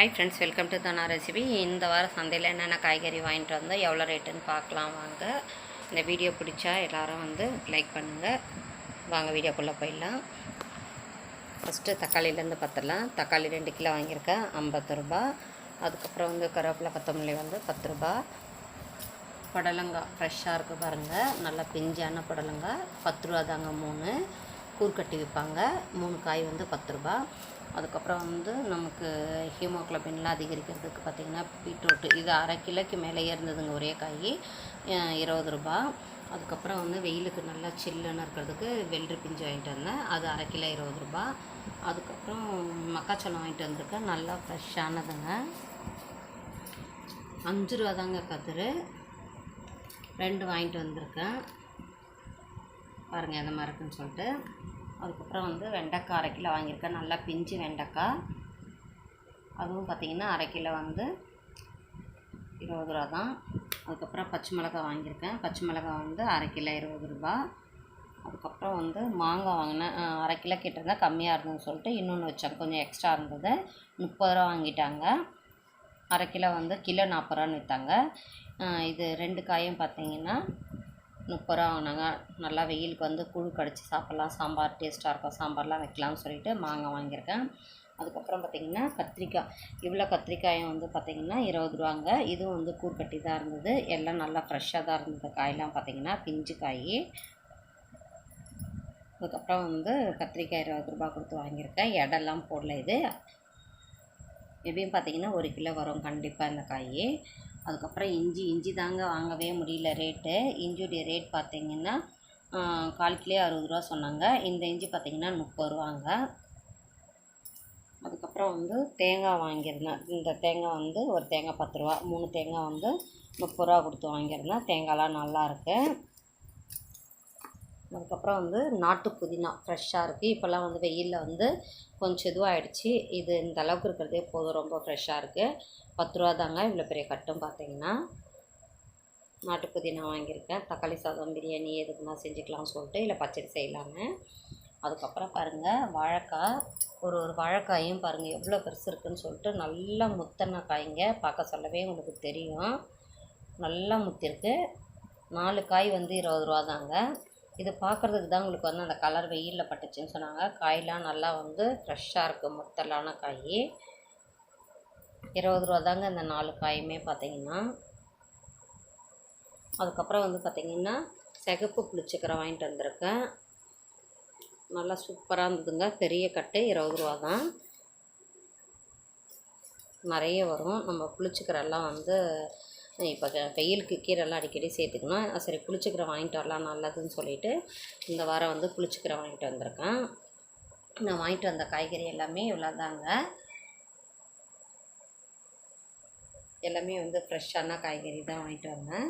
Hi friends welcome to Dhana recipe இந்த வாரம் சந்தையில் என்னென்ன காய்கறி வாங்கிட்டு வந்தோம் எவ்வளோ ரேட்டுன்னு பார்க்கலாம் வாங்க. இந்த வீடியோ பிடிச்சா எல்லாரும் வந்து லைக் பண்ணுங்கள் வாங்க வீடியோக்குள்ளே போயிடலாம். ஃபஸ்ட்டு தக்காளிலேருந்து பார்த்துடலாம் தக்காளி ரெண்டு கிலோ வாங்கியிருக்கேன் ஐம்பது ரூபா அதுக்கப்புறம் வந்து கருவேப்பிலை கொத்தமல்லி வந்து பத்து ரூபா புடலங்காய் ஃப்ரெஷ்ஷாக இருக்குது பாருங்கள் நல்லா பிஞ்சான புடலங்காய் பத்து ரூபா தாங்க மூணு. கூர்க்கட்டி விற்பாங்க. மூணு காய் வந்து பத்து ரூபா. அதுக்கப்புறம் வந்து நமக்கு ஹீமோக்ளோபின்லாம் அதிகரிக்கிறதுக்கு பார்த்திங்கன்னா பீட்ரூட்டு. இது அரை கிலோக்கு மேலே இருந்ததுங்க ஒரே காய். இருபது ரூபா. அதுக்கப்புறம் வந்து வெயிலுக்கு நல்லா சில்லுன்னு இருக்கிறதுக்கு வெள்ளரி பிஞ்சு வாங்கிட்டு வந்தேன். அது அரை கிலோ இருபது ரூபா. அதுக்கப்புறம் மக்காச்சோளம் வாங்கிட்டு வந்திருக்கேன். நல்லா ஃப்ரெஷ்ஷானதுங்க. அஞ்சு ரூபா தாங்க கதிர். ரெண்டு வாங்கிட்டு வந்திருக்கேன். பாருங்கள் எந்த மாதிரி இருக்குன்னு சொல்லிட்டு. அதுக்கப்புறம் வந்து வெண்டைக்காய் அரை கிலோ வாங்கியிருக்கேன். நல்லா பிஞ்சு வெண்டைக்காய். அதுவும் பார்த்திங்கன்னா அரை கிலோ வந்து இருபது ரூபா தான். அதுக்கப்புறம் பச்சை மிளகாய் வாங்கியிருக்கேன். பச்சை மிளகாய் வந்து அரை கிலோ இருபது ரூபா. அதுக்கப்புறம் வந்து மாங்காய் வாங்கினேன். அரை கிலோ கேட்டிருந்தேன் கம்மியாக இருந்ததுன்னு சொல்லிட்டு இன்னொன்று வச்சேன். கொஞ்சம் எக்ஸ்ட்ரா இருந்தது. முப்பது ரூபா வாங்கிட்டாங்க. அரை கிலோ வந்து கிலோ நாற்பது ரூபான்னு விற்றாங்க இது ரெண்டு காயும் பார்த்தீங்கன்னா முப்பது ரூபா வாங்கினாங்க. நல்லா வெயிலுக்கு வந்து கூழ் கடிச்சு சாப்பிட்லாம். சாம்பார் டேஸ்ட்டாக இருக்கும். சாம்பார்லாம் வைக்கலாம்னு சொல்லிட்டு மாங்காய் வாங்கியிருக்கேன். அதுக்கப்புறம் பார்த்திங்கன்னா கத்திரிக்காய். இவ்வளோ கத்திரிக்காயும் வந்து பார்த்திங்கன்னா இருபது ரூபாங்க. இதுவும் வந்து கூர்க்கட்டி தான் இருந்தது. எல்லாம் நல்லா ஃப்ரெஷ்ஷாக தான் இருந்தது. காயெல்லாம் பார்த்திங்கன்னா பிஞ்சு காய். அதுக்கப்புறம் வந்து கத்திரிக்காய் இருபது ரூபா கொடுத்து வாங்கியிருக்கேன். எடெல்லாம் போடல இது. எப்படியும் பார்த்தீங்கன்னா ஒரு கிலோ வரும் கண்டிப்பாக இந்த காய். அதுக்கப்புறம் இஞ்சி இஞ்சி தாங்க வாங்கவே முடியல ரேட்டு. இஞ்சியுடைய ரேட் பார்த்திங்கன்னா கால் கிலோ அறுபது ரூபா சொன்னாங்க. இந்த இஞ்சி பார்த்தீங்கன்னா முப்பது ரூபாங்க. அதுக்கப்புறம் வந்து தேங்காய் வாங்கியிருந்தேன். இந்த தேங்காய் வந்து ஒரு தேங்காய் பத்து ரூபா மூணு தேங்காய் வந்து முப்பது ரூபா கொடுத்து வாங்கியிருந்தேன். தேங்காய்லாம் நல்லாயிருக்கு அதுக்கப்புறம் வந்து நாட்டு புதினா ஃப்ரெஷ்ஷாக இருக்குது இப்போல்லாம் வந்து வெயிலில் வந்து கொஞ்சம் இதுவாகிடுச்சு இது இந்த அளவுக்கு இருக்கிறதே போதும். ரொம்ப ஃப்ரெஷ்ஷாக இருக்குது பத்து ரூபா தாங்க. இவ்வளோ பெரிய கட்டும் பார்த்தீங்கன்னா. நாட்டு புதினா வாங்கியிருக்கேன். தக்காளி சாதம் பிரியாணி எதுக்குன்னா செஞ்சுக்கலாம்னு சொல்லிட்டு இல்லை பச்சடி செய்யலாங்க. அதுக்கப்புறம் பாருங்கள் வாழைக்காய். ஒரு ஒரு வாழைக்காயும் பாருங்கள் எவ்வளோ பெருசு இருக்குன்னு சொல்லிட்டு நல்லா முத்தன காய்ங்க. பார்க்க சொல்லவே உங்களுக்கு தெரியும். நல்லா முத்திருக்கு. நாலு காய் வந்து இருபது ரூபா தாங்க. இது பார்க்குறதுக்கு தான் உங்களுக்கு வந்து அந்த கலர் வெயிலில் பட்டுச்சுன்னு சொன்னாங்க. காயெலாம் நல்லா வந்து ஃப்ரெஷ்ஷாக இருக்குது முத்தலான காய். இருபது ரூபா தாங்க இந்த நாலு காயுமே பார்த்தீங்கன்னா அதுக்கப்புறம் வந்து பார்த்திங்கன்னா சிகப்பு புளிச்சிக்கிற வாங்கிட்டு வந்திருக்கேன். நல்லா சூப்பராக இருந்ததுங்க. பெரிய கட்டு இருபது ரூபா தான் நிறைய வரும். நம்ம புளிச்சிக்கிறெல்லாம் வந்து இப்போ வெயிலுக்கு கீரைலாம் அடிக்கடி சேர்த்துக்கணும். சரி புளிச்சக்கீரை வாங்கிட்டு வரலாம் நல்லதுன்னு சொல்லிட்டு இந்த வாரம் வந்து புளிச்சக்கீரை வாங்கிட்டு வந்திருக்கேன். நான் வாங்கிட்டு வந்த காய்கறி எல்லாமே இவ்வளோதாங்க எல்லாமே வந்து ஃப்ரெஷ்ஷான காய்கறி தான் வாங்கிட்டு வந்தேன்.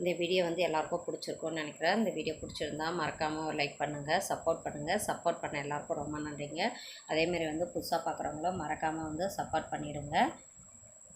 இந்த வீடியோ வந்து எல்லாருக்கும் பிடிச்சிருக்கும்னு நினைக்கிறேன். இந்த வீடியோ பிடிச்சிருந்தா மறக்காமல் ஒரு லைக் பண்ணுங்கள் சப்போர்ட் பண்ணுங்கள் சப்போர்ட் பண்ண எல்லாருக்கும் ரொம்ப நன்றிங்க. அதேமாரி வந்து புதுசாக பார்க்குறவங்களும் மறக்காமல் வந்து support